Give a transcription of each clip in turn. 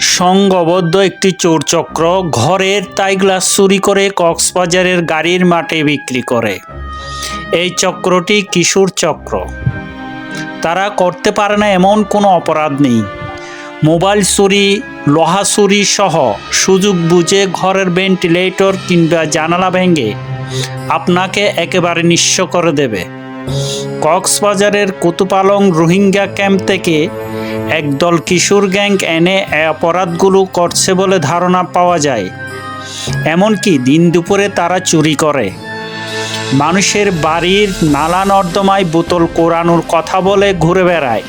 সংঘবদ্ধ একটি চোরচক্র ঘরের তাই গ্লাস চুরি করে কক্সবাজারের গাড়ির মাঠে বিক্রি করে। এই চক্রটি কিশোর চক্র। তারা করতে পারে না এমন কোনো অপরাধ নেই। মোবাইল চুরি, লোহা চুরি সহ সুযোগ বুঝে ঘরের ভেন্টিলেটর কিংবা জানালা ভেঙে আপনাকে একেবারে নিঃস্ব করে দেবে। কক্সবাজারের কুতুপালং রোহিঙ্গা ক্যাম্প থেকে একদল কিশোর গ্যাং এনে অপরাধগুলো করছে বলে ধারণা পাওয়া যায়। এমনকি দিন দুপুরে তারা চুরি করে। মানুষের বাড়ির নালা নর্দমায় বোতল কোরানোর কথা বলে ঘুরে বেড়ায়।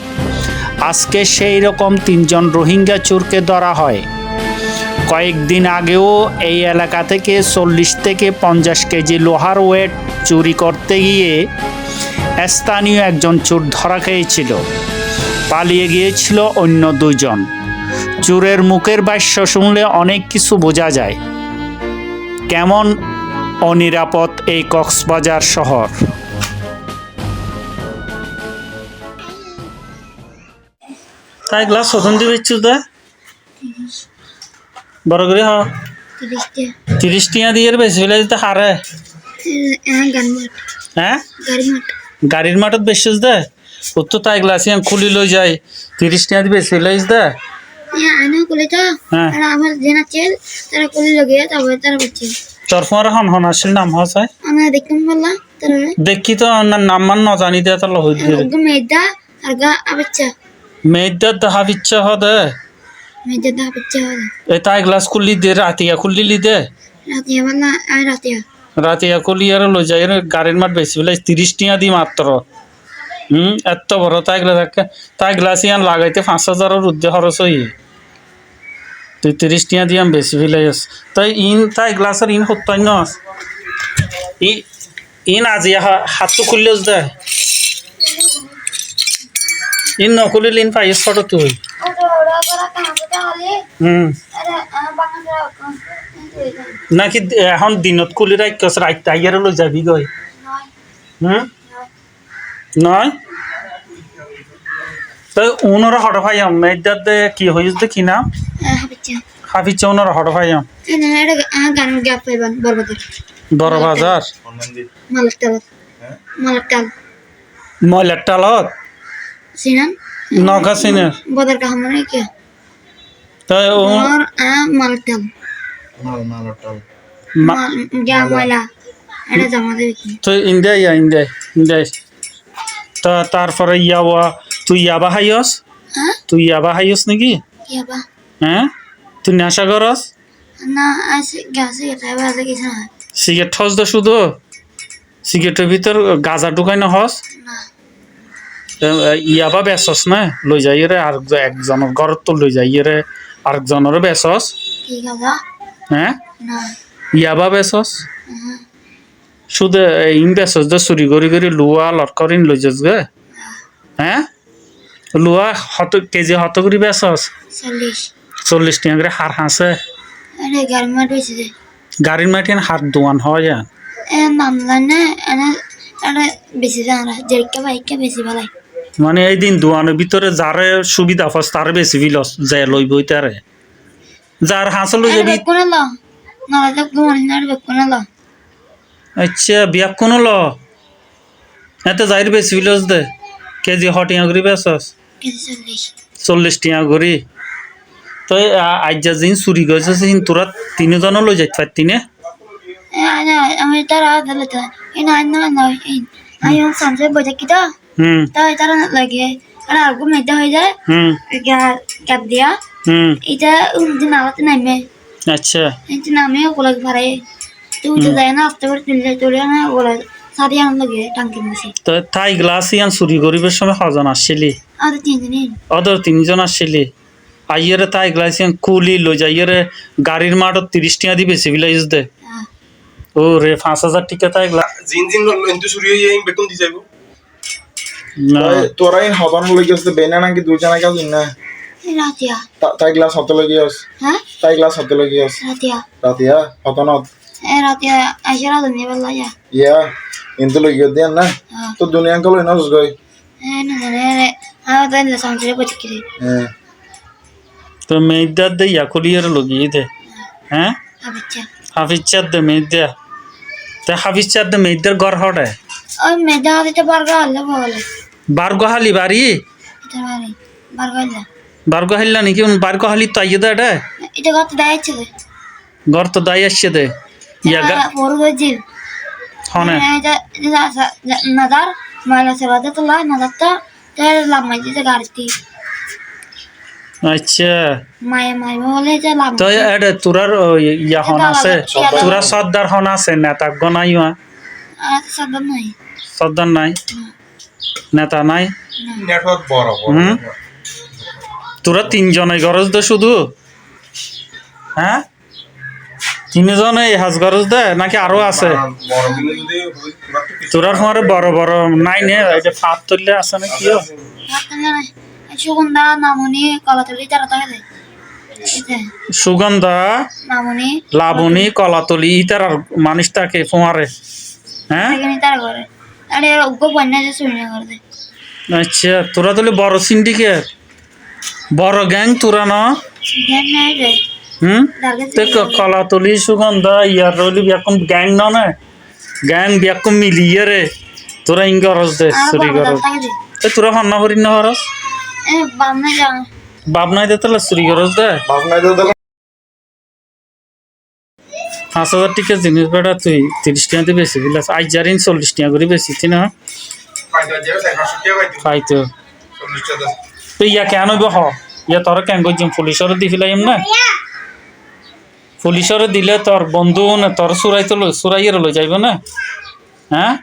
আজকে সেই রকম তিনজন রোহিঙ্গা চোরকে ধরা হয়। কয়েকদিন আগেও এই এলাকা থেকে চল্লিশ থেকে পঞ্চাশ কেজি লোহার ওয়েট চুরি করতে গিয়ে স্থানীয় একজন চোর ধরা খেয়েছিল। পালিয়ে গিয়েছিল অন্য দুজন চোরের মুখের বাস্য শুনলে অনেক কিছু বোঝা যায়। কেমন অনিরাপদ এই কক্সবাজার শহর। তাই গ্লাস সতন দিবে বড় করে হ তিরিশ টিয়া দিয়ে বেশি দিতে হারে। হ্যাঁ গাড়ির মাঠত বেশিস দে। ও তো তাই গ্লাস ইয়ান খুলি লই যায় তিরিশ দিয়ে বেশি ফেলে দে। হ্যাঁ কলে তো। হ্যাঁ। আর আমার জেনা চেল তারা কলে লগে তারপরে তারা বলছে তোর হন হন আসিল নাম দেখতাম দেখি তো নাম মান ন জানি দে মেদা আর গা হদে মেদা এই তাই গ্লাস খুললি দে রাতিয়া খুললি লি দে। রাতে বললা আমি রাতে খুলি আর লই যাই গাড়ির মাঠ বেশি ফেলে তিরিশ টিয়া দি মাত্র হুম এত বড় তাই গ্লাস তাই গ্লাস ইয়ান লাগাইতে পাঁচ হাজারের উদ্দে খরচ হই তুই তিরিশ টিয়া দিয়াম বেশি ফেলে আস তাই ইন তাই গ্লাসের ইন সত্তর ন ই ইন আজি হাতটো খুললে দে। ইন নখুলিলে ইন পাইস ফটো তুই হুম নাকি এখন দিনত খুলি রাখছ রাইত আইয়ারে লই যাবি গই হুম? নয় তো উনর হড় ভাই আম মেদার দে কি হইছ দে কি নাম? হাফিজ উনর হড় ভাই আম গান গাপ পাইবান বরবাজার বরবাজার সিনান নগা সিনার বদর কাহামনে কি তো উনর আ মালকটাল ইয়া তারপরে তুই ইয়াবা হাইয়স? তুই ইয়াবা হাই নাকি? হ্যাঁ? তুই নেশা করস? সিগারেট হস তো শুধু। সিগারেটের ভিতর গাঁজা ঢুকাই না হস? ইয়াবা বেসস না? লই যাই রে আর একজনের ঘর তো লই যাই রে আরেকজনের বেসস ঠিক আছে হ্যাঁ? ইয়াবা বেসস হ্যাঁ, শুধু ইন বেসস দে চুরি করি করি লুয়া লটকরিন লই যাস গে। হ্যাঁ। লুয়া হত কেজি হত করে বেসস চল্লিশ। টাকা করে হার হাসে গাড়ির মাটিন হাত দোয়ান হয় আর এ না এনে এটা বেশি জানা যেরকে বাইকে বেশি ভালো মানে এই দিন দোয়ানের ভিতরে যারে সুবিধা ফস তার বেশি বিলস যায় লইব তারে যার হাঁস লই যাবি আচ্ছা বিয়াক কোন ল এতে যাইর বেশি বিলস দে কেজি হটিয়া করি বেসস চল্লিশ। টিয়া করি। তো আজ্জা দিন চুরি গেছে সিন তোরা তিনজনও লই যাইতে পারতি নে? এ আনা আমি তার আদলে তো এই না না না আমি সামনে বজে কি তো? হুম। তাই তারা লাগে আর আগু মেদা হয়ে যায়। হুম। ক্যাপ দিয়া। এটা উঠতে নামাতে নামে। আচ্ছা। এটা নামে ওগুলো পারে তো উঠে যায় না আস্তে করে তুললে তুলে না ওগুলো সারি আন লাগে টাঙ্কি মাসে তো তাই গ্লাস ইয়ান চুরি করিবার সময় হজন আসছিলি? আর তিন দিন অদর তিনজন আসছিলি? আইয়ারে তাই গ্লাস ইয়ান কুলি লই যাইয়ারে গাড়ির মাঠত তিরিশ টিয়া দি বেশি বিলাইস দে। ও রে পাঁচ হাজার টিকা তাই গ্লাস জিন জিন এন্তু চুরি হয়ে যাই বেতন দি যাইব। না। তোরাই হতন লাগি আছে বেনা নাকি দুজনা কাজ না? রাতিয়া তাই গ্লাস হত লাগি আস হ্যাঁ তাই গ্লাস হত লাগি আস রাতিয়া রাতিয়া হতনত এ রাতিয়া আইসারা দুনিয়া বেলা যা। ইয়া কিন্তু লাগি দেন না। হ্যাঁ তো দুনিয়া কল নস গই এ না জানে আর তাই সামনে বজে কি হ্যাঁ তো মেয়েদার দে ইয়া করিয়ার লগিয়ে দে। হ্যাঁ আবিচ্ছা হাফিজ চার দে মেয়েদা তে হাফিজ চার দে মেয়েদের ঘর হটে ওই মেধা দিতে বারগা হলে বলে বারগোহালি বাড়ি এটা বাড়ি বারগা হলে বারগোহালি নাকি বারগোহালি তো আইয়ে দে এটা এটা কত দেখাচ্ছে রে ঘর তো দায় আসছে দে ইয়া গা পরে গেছিল হনে নাদার ময়লা সেবাতে তোলা নাদারটা লাভ মাই দিতে গাড়িতে আচ্ছা মায়ে মায়ে বলে যে লাভ তো এটা তোরার ইয়া হন আছে তোরা সর্দার হন আছে নেতা গনাই আর সাদা নাই সর্দার নাই নেতা নাই নেটওয়ার্ক বড় হুম। তোরা তিনজনে গরজ দে শুধু। হ্যাঁ? তিনজনে হাজ গরজ দে নাকি আরও আছে? তোরা তো কিছু তোরার সময় বড় বড় নাই নে এই যে ফাত তুললে আছে না কি? সুগন্ধা নামনি কলাতলি তারা তাকে দেয় এতে সুগন্ধা লাবণী কলাতলি ইতার আর মানুষটাকে ফোঁয়ারে। হ্যাঁ? আরে আচ্ছা তোরা তাহলে বড় সিন্ডিকেট? বড় গ্যাং তোরা না? হুম? তে কলাতলি সুগন্ধা ইয়ার রইলি বিয়াকুম গ্যাং ন না? গ্যাং বিয়াকুম মিলিয়ে রে। তোরা ইং গরজ দে চুরি দেয় এ তোরা হন্না ভরি না হরস বাপ নাই দে তাহলে চুরি গরজ দে। বাপ নাই তো তাহলে। পাঁচ হাজার টিকা জিনিস বেড়া তুই তিরিশ টাকা দিয়ে বেশি দিলাস। আজ জারিন চল্লিশ টাকা করে বেশি না? পাইতে তো ইয়া কেন হ? ইয়া তোর কেন করছিম পুলিশরে দি ফেলাইম না? পুলিশরে দিলে তোর বন্ধু না তোর সুরাই তো সুরাইয়ের লই যাইব না? হ্যাঁ?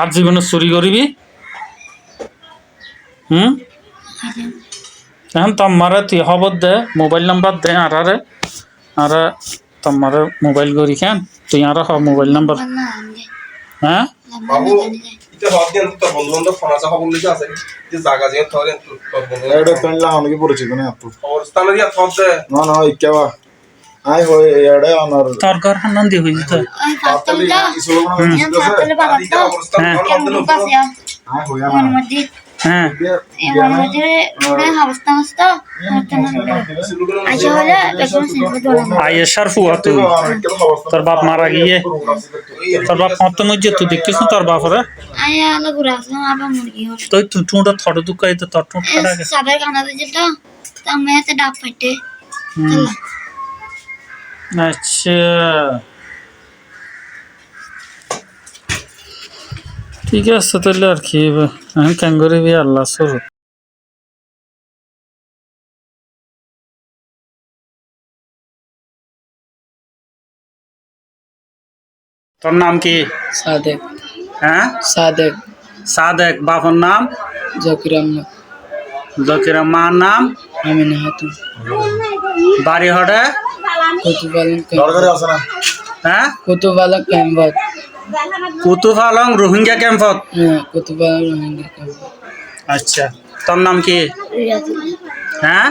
আর জীবনে চুরি করবি? হুম? এখন তোমারে তুই খবর দে মোবাইল নাম্বার দে আরারে আর তোমারে মোবাইল করি কেন? তুই আর হ মোবাইল নাম্বার। হ্যাঁ? হওয়ার দিন তোর বন্ধু বান্ধব ফোন আছে খবর লিখে আছে। যে জায়গা যে তোর তোর বন্ধু এটা তো ইলা অনেক পরিচিত না আপু খবরস্থানে দিয়া থপ দে না না ইকেবা আই হই এড়ে অনার তোর ঘর হান্নান দিয়ে যেত ওই ফাস্টলি না এম বাবা তো খবরস্থান। ভালো কেন মন্দ লুকাস আই হই ওর না হ্যাঁ এর মধ্যে ওরে হাবস্তা হাবস্তা আচ্ছা হলে দেখুন সিম্পল দোলা আয়েশার ফুয়া তুই। তোর বাপ মারা গিয়ে। তোর বাপ মত মজ্জে তুই দেখিস না তোর বাপরে আয়া আলো গুরা আছে আবার মুরগি হল তুই তুই টুঁটা থট দুকাই তো তোর টুঁট কাটা গে সাদের কানা দিছিল তো আমি এতে ডাব ফাইটে হুম। আচ্ছা ঠিক আছে তাহলে আর কি আমি কেন করিবি আল্লাহ সরু তোর নাম কি সাদেক হ্যাঁ? সাদেক। সাদেক বাবার নাম? জকির আহমদ। জকিরা মার নাম? আমিনা হাতুন বাড়ি হটে? হ্যাঁ কুতুব আলম ক্যাম্পত কুতুব আলম রোহিঙ্গা ক্যাম্পত? হ্যাঁ রোহিঙ্গা ক্যাম্পত। আচ্ছা তোর নাম কি? রিয়াজুল্লাহ। হ্যাঁ?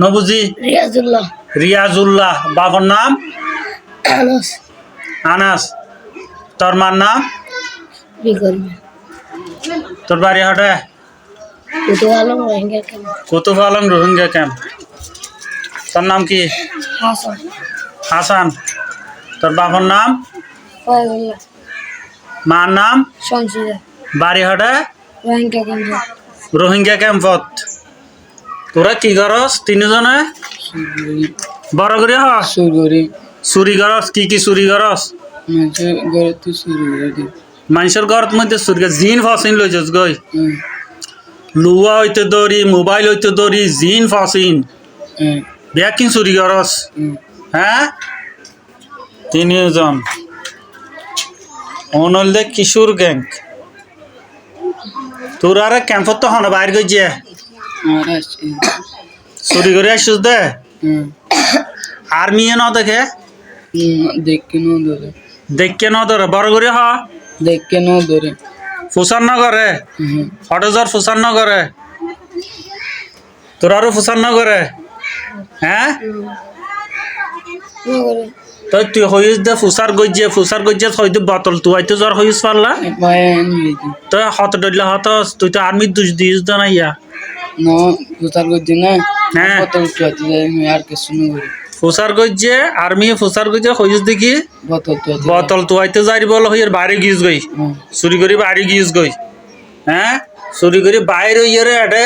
নবুজি? রিয়াজুল্লাহ। রিয়াজুল্লাহ বাবার নাম? আনাস। আনাস। তোর মার নাম? বিকর্মী তোর বাড়ি হটে? কুতু আলম রোহিঙ্গা কেন কুতুব আলম রোহিঙ্গা ক্যাম্প তোর নাম কি? হাসান। হাসান। তোর বাবার নাম? ফয়জুল্লাহ মার নাম? শামসুল্লাহ বাড়ি হটে? রোহিঙ্গা কেন্দ্র রোহিঙ্গা ক্যাম্পত তোরা কি করস তিনজনে? বড় করে হ। সুরগরি চুরি করস? কি কি চুরি করস? মানুষের ঘরে তো সুরগরি দিই মানুষের ঘর মধ্যে কর জিন ফসিন লইছস গই। হ্যাঁ লুয়া হইতে দৌড়ি মোবাইল হইতে দৌড়ি জিন ফসিন। ব্যাকিং চুরি করস? হ্যাঁ? তিনজন। অনলদে কিশোর গ্যাং। তোর আর ক্যাম্পত তো হন বাইর গই যে। আর আসছে চুরি করে আসছিস দে। হ্যাঁ আর্মি ন দেখে? ন ধরে দেখকে ন ধরে বড় করে হ। দেখকে ন ধরে ফুসান ন করে হটজর ফুসান ন করে তোর আরও ফুসান ন করে হ্যাঁ? তো তুই হইস দে ফুসার গজ্জে ফুসার গজ্জে হয়তো বতল তুই হয়তো জ্বর হইস পারলা। তো হত ডলে হত তুই তো আর্মি দুষ দিস দে না ইয়া। No, putar gojje na. হ্যাঁ। tuati যায় আর কিছু না ফুসার গজ্জে আর্মি ফুসার গজ্জে হইস দেখি। বোতল তুয়াইতে যাই বল হইয়ের বাইরে গিয়েছ গই। চুরি করে বাইরে গিয়েছ গই। হ্যাঁ? চুরি করে বাইরে ইয়েরে এটে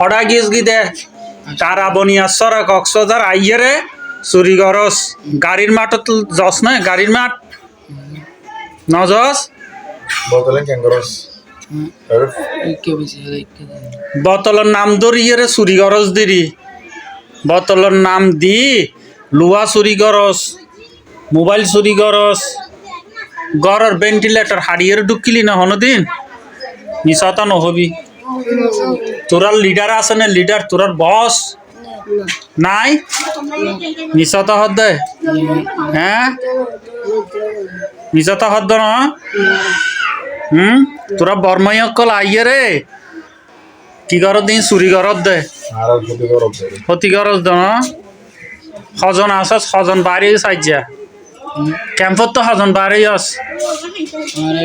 হঠাৎ গিয়েছ গি দে। তারা বনিয়া সরা কক্সবাজার আইয়েরে চুরি গরস গাড়ির মাঠত যস না গাড়ির মাঠ। নজস? বোতলের নাম ধরি ইয়েরে চুরি গরস দিরি। বোতলের নাম দি লুয়া চুরি গরস মোবাইল চুরি গরস গড়ের ভেন্টিলেটর হারিয়ে ঢুকিলি না হনদিন মিশাতা নহবি। তোরার লিডার আছে না? লিডার তোরার বস নাই? মিশাতা হদ দে হ্যাঁ মিশাতা হদ না? হুম? তোরা বর্মাই অকল আইয়ে রে কি করত দিন? চুরি করত দে। ক্ষতি করত দে না? সজন আসাস সজন বাড়ি সাইজা ক্যাম্পত তো সজন বাড়ি আস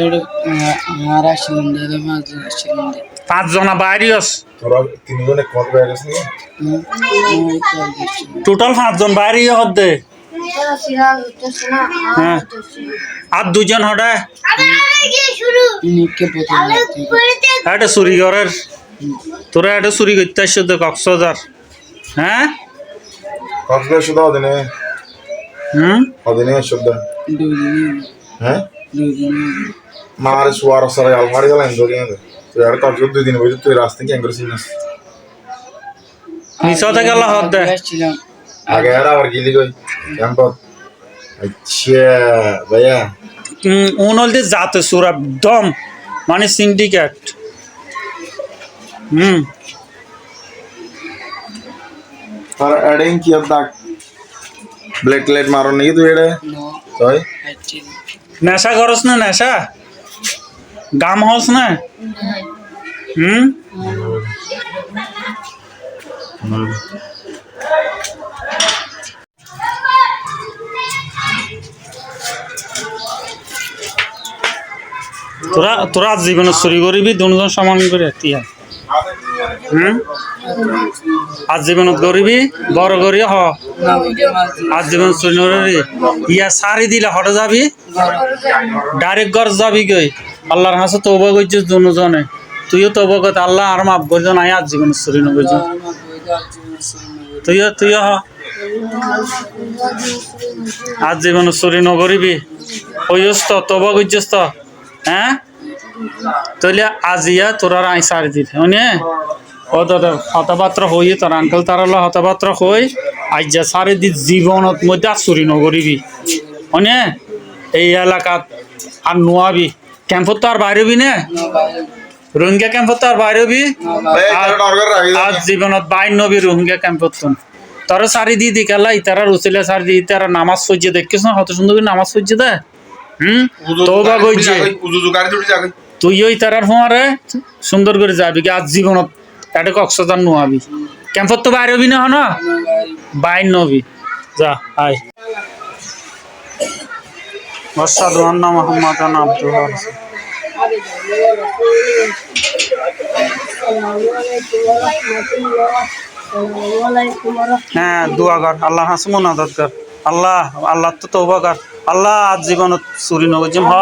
দে পাঁচজনা বাড়ি আস তোরা তিনজনে কোন টোটাল পাঁচজন বাড়ি হত দে। হ্যাঁ। আর দুজন বোতল এটা চুরি করের। তোরা এটা চুরি করতে আসছো তো কক্সবাজার। হ্যাঁ? কক্সবাজার শুধু অদিনে হুম? অদিনে শুদ্ধ দুই দিন? হ্যাঁ? দুই দিন মার সুয়ার সরাই আলমারি গেল এন্ডোরি এন্ড তুই আর কক্সবাজার দুই দিন বইতে তুই রাস্তা কি এঙ্গর সিনাস মিশতে গেল হত আগে আর আবার গিলি কই? ক্যাম্পত আচ্ছা ভাইয়া। উনলতে যাতে সুরা দম মানে সিন্ডিকেট হুম। তার এডিং কি দাগ ব্লেড লাইট মারো নাকি তুই এটা নো তাই আসছিলাম নেশা করস না নেশা গাম হস না হুম তোরা তোরা জীবনে চুরি করবি দুজন সমান করে তিয়া হুম আজ জীবনত করবি বড় করি হ। না ওকে মাঝ আজ জীবন চুরি করবি ইয়া সারি দিলে হটে যাবি, ডাইরেক্ট ঘর যাবি গই আল্লাহর হাসে তৌবা করছিস দুজনে। তুইও তৌবা কর, আল্লাহ আর মাফ করছ নাই আজ জীবন চুরি নগরছ তুইও তুইও হ। আজ জীবন চুরি নকরিবি হইস তৌবা করছিস তো। হ্যাঁ? তাহলে আজিয়া তোর আই সারি দিতে হনে ও দাদা হতাপাত্র হই তোর আঙ্কেল তার হতাপাত্র হই আজ যা সারি দি জীবনত মধ্যে আর চুরি নকরিবি হনে এই এলাকাত আর নোয়াবি ক্যাম্পত তো আর বাইরবি না? রোহিঙ্গা ক্যাম্পত তো আর বাইরবি আজ জীবনত বাইর নবী রোহিঙ্গা ক্যাম্পত তোর সারি দি দি কেলা ইতারা রুসিলে সারি দি তারা নামাজ সহ্য দেখিস না কত সুন্দর করে নামাজ সহ্য দে। হুম? তৌবা কইছে তুইও ইতারার ফোয়ারে সুন্দর করে যাবি কি আজ জীবনত এটা কক্সবাজার নোয়াবি ক্যাম্পত তো বাইর হবি না হন? বাইর নবি যা, আয়। অসাধু আন্না মোহাম্মদ আব্দুল হ্যাঁ দোয়া কর। আল্লাহ হাসে মোনাজাত কর। আল্লাহ আল্লাহ তো তৌবা আল্লাহ আজ জীবনত চুরি নগজিম হ।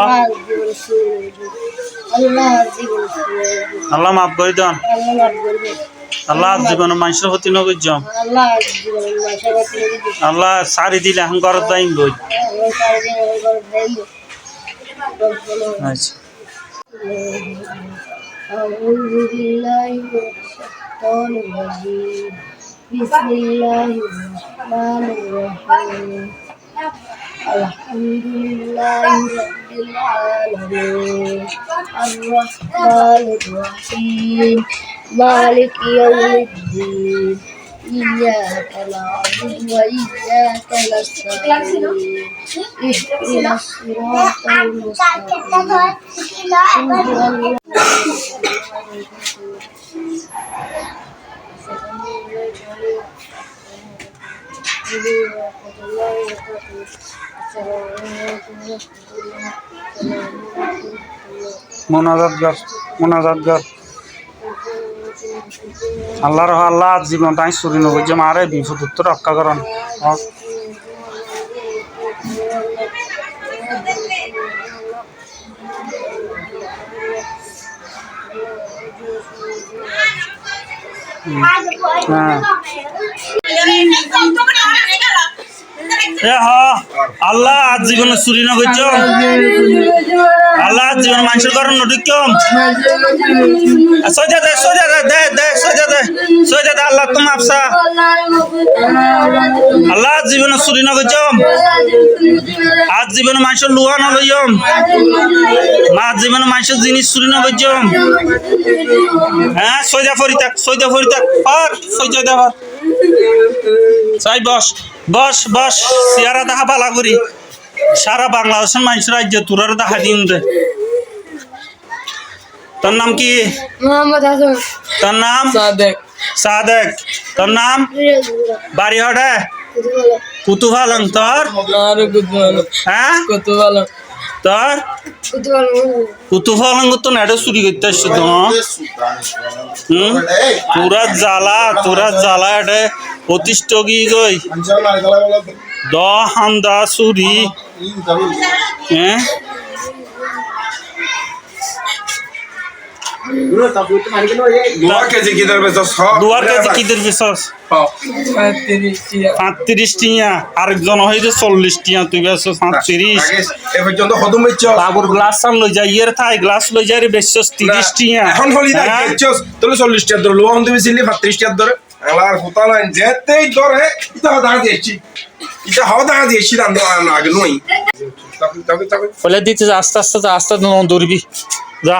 আল্লাহ মাফ করে দেন আল্লাহ আজ জীবনে মানুষের ক্ষতি নগজিম আল্লাহ সারি দিলে এখন ঘরত যাইম বই আচ্ছা أعوذ بالله من الشيطان الرجيم بسم الله الرحمن الرحيم الحمد لله رب العالمين الرحمن الرحيم مالك يوم الدين إياك نعبد وإياك نستعين اهدنا الصراط المستقيم মোনাজাত কর মোনাজাত কর আল্লাহর আল্লাহ জীবন তাই চুরি নগর মারে বিপদ উত্তর রক্ষা করন। হ্যাঁ। এ হ। আল্লাহ, আজ জীবনে চুরি নগর আল্লাহ, আজ জীবন মানুষের ঘর নটিকম সোজা দে সোজা দে দে দে, সোজা দে সোজা দে, আল্লাহ, তুমি আফসা। আল্লাহ, আজ জীবনে চুরি নগর আজ জীবনে মানুষের লুহা নলইম আজ জীবনে মানুষের জিনিস চুরি নগর হ্যাঁ সোজা ফরি থাক, সোজা ফরি থাক। পার, সোজা দে পার চাই বস। বস বস সিয়ারা দেখা পালা করি। সারা বাংলাদেশের মানুষ রাজ্য তুরার দেখা দিন দে। তোর নাম কি? মোহাম্মদ তোর নাম? সাদেক। সাদেক। তোর নাম? বাড়ি হটে কুতুফালং তোর? হ্যাঁ? কুতুবালো তোর কুতুফালং তো নেটে চুরি করতে আসছো তো হুম? তোরা জ্বালা তোরা জ্বালা এটা অতিষ্ঠ কি গই দ হান্দা চুরি। হ্যাঁ? আরেকজন হয়েছে চল্লিশ টিয়া তুই বেশ পাঁত্রিশ এ পর্যন্ত হদম হচ্ছে বাবুর গ্লাস সাম লই যাই ইয়ের থাই গ্লাস লই যাই রে বেশ তিরিশ টিয়া। এখন হলি দেখ? দেখছস তাহলে চল্লিশ টাকা ধরে লোহন তুমি ছিলি সাতত্রিশ টাকা ধরে আমার কোথা নাই যেতেই ধরে ইটা দেখা দিয়েছি ইটা হাওয়া দেখা দিয়েছি আগে নই তখন তখন তখন বলে দিতে আস্তে আস্তে আস্তে দৌড়বি যা।